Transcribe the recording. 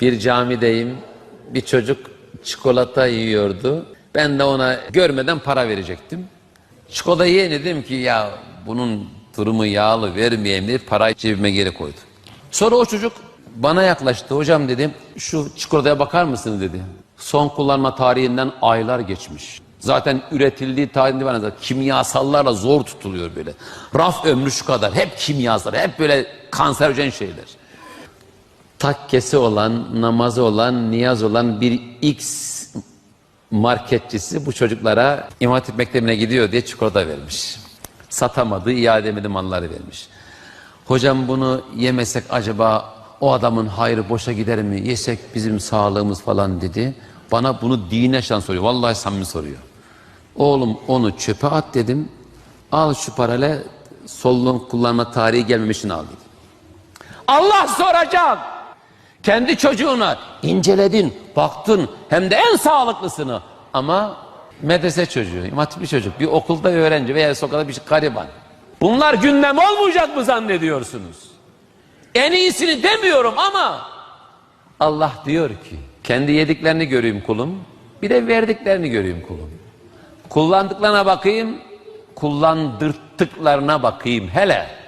Bir camideyim. Bir çocuk çikolata yiyordu. Ben de ona görmeden para verecektim. Çikolata yiyene dedim ki ya bunun durumu yağlı vermeyeyim diye parayı cebime geri koydu. Sonra o çocuk bana yaklaştı. Hocam dedim şu çikolataya bakar mısınız dedi. Son kullanma tarihinden aylar geçmiş. Zaten üretildiği tarihinde ya, kimyasallarla zor tutuluyor böyle. Raf ömrü şu kadar. Hep kimyasal, hep böyle kanserojen şeyler takkesi olan, namazı olan, niyaz olan bir X marketçisi bu çocuklara İmam Hatip Mektebi'ne gidiyor diye çikolata vermiş. Satamadı, iade edemedi malları vermiş. Hocam bunu yemesek acaba o adamın hayrı boşa gider mi? Yesek bizim sağlığımız falan dedi. Bana bunu dine şan soruyor. Vallahi samimi soruyor. Oğlum onu çöpe at dedim. Al şu parayla solunum kullanma tarihi gelmemişini al dedim. Allah soracak. Kendi çocuğuna inceledin, baktın hem de en sağlıklısını. Ama medrese çocuğu, İmam Hatipli çocuk, bir okulda öğrenci veya sokakta bir gariban. Bunlar gündem olmayacak mı zannediyorsunuz? En iyisini demiyorum ama Allah diyor ki kendi yediklerini göreyim kulum, bir de verdiklerini göreyim kulum. Kullandıklarına bakayım, kullandırttıklarına bakayım hele.